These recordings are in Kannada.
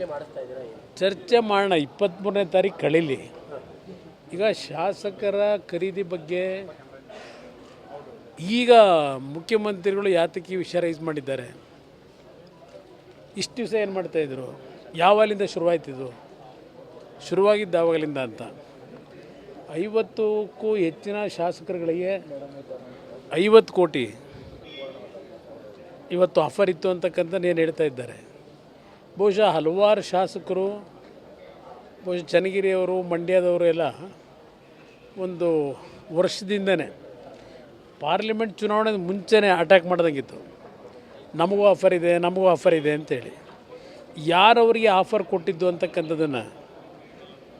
ಚರ್ಚೆ ಮಾಡಿಸ್ತಾ ಚರ್ಚೆ ಮಾಡೋಣ ಇಪ್ಪತ್ತ್ಮೂರನೇ ತಾರೀಕು ಕಳೀಲಿ. ಈಗ ಶಾಸಕರ ಖರೀದಿ ಬಗ್ಗೆ ಈಗ ಮುಖ್ಯಮಂತ್ರಿಗಳು ಯಾತಕ್ಕೆ ಈ ಮಾಡಿದ್ದಾರೆ? ಇಷ್ಟು ದಿವಸ ಏನು ಮಾಡ್ತಾಯಿದ್ರು ಯಾವಾಗಲಿಂದ ಶುರುವಾಯ್ತಿದ್ದು ಶುರುವಾಗಿದ್ದ ಯಾವಾಗಲಿಂದ ಅಂತ. ಐವತ್ತಕ್ಕೂ ಹೆಚ್ಚಿನ ಶಾಸಕರುಗಳಿಗೆ ಐವತ್ತು ಕೋಟಿ. ಇವತ್ತು ಆಫರ್ ಇತ್ತು ಅಂತಕ್ಕಂಥ ಏನು ಹೇಳ್ತಾ ಇದ್ದಾರೆ? ಬಹುಶಃ ಹಲವಾರು ಶಾಸಕರು, ಬಹುಶಃ ಚನ್ನಗಿರಿಯವರು, ಮಂಡ್ಯದವರು ಎಲ್ಲ ಒಂದು ವರ್ಷದಿಂದನೇ ಪಾರ್ಲಿಮೆಂಟ್ ಚುನಾವಣೆ ಮುಂಚೆನೇ ಅಟ್ಯಾಕ್ ಮಾಡ್ದಂಗಿತ್ತು. ನಮಗೂ ಆಫರ್ ಇದೆ, ನಮಗೂ ಆಫರ್ ಇದೆ ಅಂತೇಳಿ. ಯಾರವರಿಗೆ ಆಫರ್ ಕೊಟ್ಟಿದ್ದು ಅಂತಕ್ಕಂಥದ್ದನ್ನು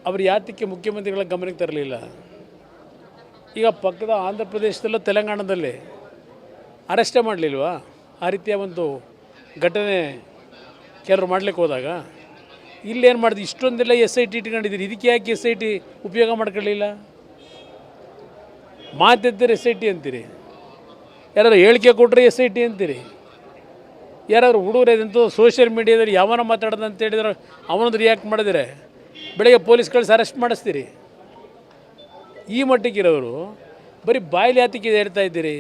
ಅವರು ಯಾತಕ್ಕೆ ಮುಖ್ಯಮಂತ್ರಿಗಳ ಗಮನಕ್ಕೆ ತರಲಿಲ್ಲ. ಈಗ ಪಕ್ಕದ ಆಂಧ್ರ ಪ್ರದೇಶದಲ್ಲೂ ತೆಲಂಗಾಣದಲ್ಲಿ ಅರೆಸ್ಟೇ ಮಾಡಲಿಲ್ವಾ? ಆ ರೀತಿಯ ಒಂದು ಘಟನೆ ಕೆಲವರು ಮಾಡ್ಲಿಕ್ಕೆ ಹೋದಾಗ, ಇಲ್ಲೇನು ಮಾಡಿದ್ವಿ ಇಷ್ಟೊಂದೆಲ್ಲ ಎಸ್ ಐ ಟಿ ಇಟ್ಕೊಂಡಿದ್ದೀರಿ, ಇದಕ್ಕೆ ಯಾಕೆ ಎಸ್ ಐ ಟಿ ಉಪಯೋಗ ಮಾಡ್ಕೊಳ್ಳಿಲ್ಲ? ಮಾತಿದ್ದರೆ ಎಸ್ ಐ ಟಿ ಅಂತೀರಿ. ಯಾರಾದ್ರು ಹೇಳಿಕೆ ಕೊಟ್ಟರೆ ಎಸ್ ಐ ಟಿ ಅಂತೀರಿ. ಯಾರಾದ್ರೂ ಹುಡುಗರು ಇದಂತೂ ಸೋಷಿಯಲ್ ಮೀಡಿಯಾದಲ್ಲಿ ಯಾವನ ಮಾತಾಡೋದು ಅಂತ ಹೇಳಿದ್ರೆ ಅವನದು ರಿಯಾಕ್ಟ್ ಮಾಡಿದರೆ, ಬೆಳಗ್ಗೆ ಪೊಲೀಸ್ ಕಳಿಸಿ ಅರೆಸ್ಟ್ ಮಾಡಿಸ್ತೀರಿ. ಈ ಮಟ್ಟಕ್ಕಿರೋರು ಬರೀ ಬಾಯಿಲಿ ಆತಿಕೆ ಹೇಳ್ತಾ ಇದ್ದೀರಿ?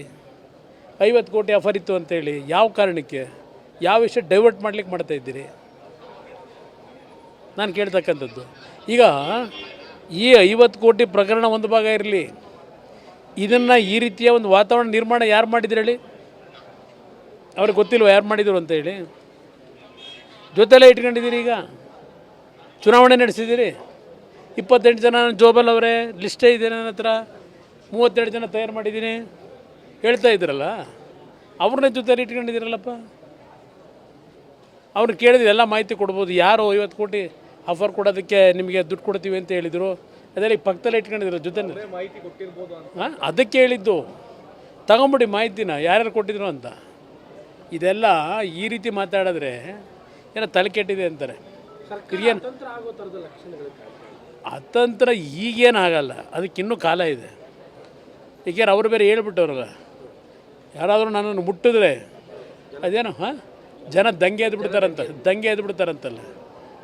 ಐವತ್ತು ಕೋಟಿ ಆಫರ್ ಇತ್ತು ಅಂತೇಳಿ, ಯಾವ ಕಾರಣಕ್ಕೆ? ಯಾವ ವಿಷಯ ಡೈವರ್ಟ್ ಮಾಡ್ಲಿಕ್ಕೆ ಮಾಡ್ತಾ ಇದ್ದೀರಿ? ನಾನು ಕೇಳ್ತಕ್ಕಂಥದ್ದು. ಈಗ ಈ ಐವತ್ತು ಕೋಟಿ ಪ್ರಕರಣ ಒಂದು ಭಾಗ ಇರಲಿ. ಇದನ್ನು ಈ ರೀತಿಯ ಒಂದು ವಾತಾವರಣ ನಿರ್ಮಾಣ ಯಾರು ಮಾಡಿದ್ರು ಹೇಳಿ? ಅವ್ರಿಗೆ ಗೊತ್ತಿಲ್ವ ಯಾರು ಮಾಡಿದರು ಅಂತೇಳಿ ಜೊತೆಲೇ ಇಟ್ಕೊಂಡಿದ್ದೀರಿ ಈಗ? ಚುನಾವಣೆ ನಡೆಸಿದ್ದೀರಿ? ಇಪ್ಪತ್ತೆಂಟು ಜನ ಜೋಬಲ್ ಅವರೇ, ಲಿಸ್ಟೇ ಇದೆ ನನ್ನ ಹತ್ರ. ಮೂವತ್ತೆರಡು ಜನ ತಯಾರು ಮಾಡಿದ್ದೀನಿ. ಹೇಳ್ತಾ ಇದ್ರಲ್ಲ? ಅವ್ರನ್ನ ಜೊತೆಲಿ ಇಟ್ಕೊಂಡಿದ್ದೀರಲ್ಲಪ್ಪ? ಅವ್ರನ್ನ ಕೇಳಿದ್ರೆ ಎಲ್ಲ ಮಾಹಿತಿ ಕೊಡ್ಬೋದು. ಯಾರು ಐವತ್ತು ಕೋಟಿ ಆಫರ್ ಕೊಡೋದಕ್ಕೆ ನಿಮಗೆ ದುಡ್ಡು ಕೊಡ್ತೀವಿ ಅಂತ ಹೇಳಿದರು. ಅದೆಲ್ಲ ಈ ಪಕ್ಕದಲ್ಲೇ ಇಟ್ಕೊಂಡಿದ್ರು ಜೊತೆ ಹಾಂ? ಅದಕ್ಕೆ ಹೇಳಿದ್ದು. ತಗೊಂಬಿಡಿ ಮಾಹಿತಿನ. ಯಾರ್ಯಾರು ಕೊಟ್ಟಿದ್ರು ಅಂತ. ಇದೆಲ್ಲ ಈ ರೀತಿ ಮಾತಾಡಿದ್ರೆ ಏನೋ ತಲೆ ಕೆಟ್ಟಿದೆ ಅಂತಾರೆ. ಏನು. ಅತಂತ್ರ ಈಗೇನಾಗಲ್ಲ ಅದಕ್ಕಿನ್ನೂ ಕಾಲ ಇದೆ. ಈಗೇನು ಅವರು ಬೇರೆ ಹೇಳ್ಬಿಟ್ಟವ್ರಲ್ಲ. ಯಾರಾದರೂ ನನ್ನನ್ನು ಮುಟ್ಟಿದ್ರೆ ಅದೇನು ಹಾಂ? ಜನ ದಂಗೆ ಎದ್ದು ಬಿಡ್ತಾರಂತ, ದಂಗೆ ಎದ್ದು ಬಿಡ್ತಾರಂತಲ್ಲ.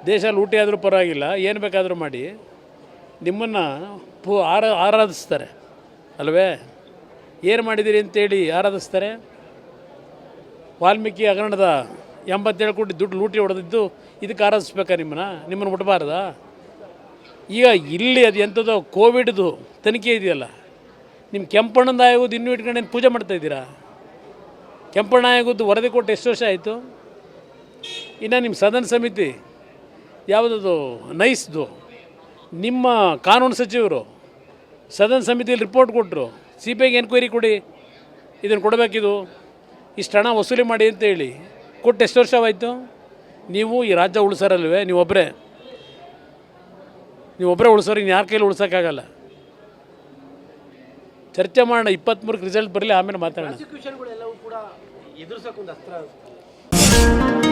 ದೇಶ ಲೂಟಿ ಆದರೂ ಪರವಾಗಿಲ್ಲ, ಏನು ಬೇಕಾದರೂ ಮಾಡಿ. ನಿಮ್ಮನ್ನು ಪೂ ಆರ, ಆರಾಧಿಸ್ತಾರೆ. ಅಲ್ವೇ? ಏನು ಮಾಡಿದ್ದೀರಿ ಅಂತೇಳಿ ಆರಾಧಿಸ್ತಾರೆ? ವಾಲ್ಮೀಕಿ ಹಗರಣದ ಎಂಬತ್ತೇಳು ಕೋಟಿ ದುಡ್ಡು ಲೂಟಿ ಹೊಡೆದಿದ್ದು ಇದಕ್ಕೆ ಆರಾಧಿಸ್ಬೇಕಾ ನಿಮ್ಮನ್ನ? ನಿಮ್ಮನ್ನು ಮುಟ್ಬಾರ್ದಾ? ಈಗ ಇಲ್ಲಿ ಅದು ಎಂಥದ್ದು ಕೋವಿಡ್ದು ತನಿಖೆ ಇದೆಯಲ್ಲ. ನಿಮ್ಮ ಕೆಂಪಣ್ಣನ ಆಯೋಗದ ಇನ್ನೂ ಇಟ್ಕೊಂಡು ಪೂಜೆ ಮಾಡ್ತಾ ಇದ್ದೀರಾ ಕೆಂಪಣ್ಣ ಆಯೋಗದ್ದು ವರದಿ ಕೊಟ್ಟು ಎಷ್ಟು ವರ್ಷ ಆಯಿತು? ಇನ್ನು ನಿಮ್ಮ ಸದನ ಸಮಿತಿ ಯಾವುದದು? ನೈಸ್ದು. ನಿಮ್ಮ ಕಾನೂನು ಸಚಿವರು ಸದನ ಸಮಿತಿಯಲ್ಲಿ ರಿಪೋರ್ಟ್ ಕೊಟ್ಟರು ಸಿ ಬಿ ಐಗೆ ಎನ್ಕ್ವೈರಿ ಕೊಡಿ. ಇದನ್ನು ಕೊಡಬೇಕಿದು. ಇಷ್ಟು ಹಣ ವಸೂಲಿ ಮಾಡಿ ಅಂತ ಹೇಳಿ. ಕೊಟ್ಟು ಎಷ್ಟು ವರ್ಷವಾಯಿತು? ನೀವು ಈ ರಾಜ್ಯ ಉಳಿಸೋರಲ್ವೇ? ನೀವೊಬ್ಬರೇ ನೀವೊಬ್ಬರೇ ಉಳಿಸೋರು, ಇನ್ನು ಯಾರ ಕೈಲಿ ಉಳ್ಸೋಕ್ಕಾಗಲ್ಲ? ಚರ್ಚೆ ಮಾಡೋಣ. ಇಪ್ಪತ್ತ್ಮೂರಕ್ಕೆ ರಿಸಲ್ಟ್ ಬರಲಿ, ಆಮೇಲೆ ಮಾತಾಡೋಣ. ಪ್ರಾಸಿಕ್ಯೂಷನ್ಗಳೆಲ್ಲವೂ ಕೂಡ ಎದುರಿಸೋಕ್ಕೊಂದು ಅಸ್ತ್ರ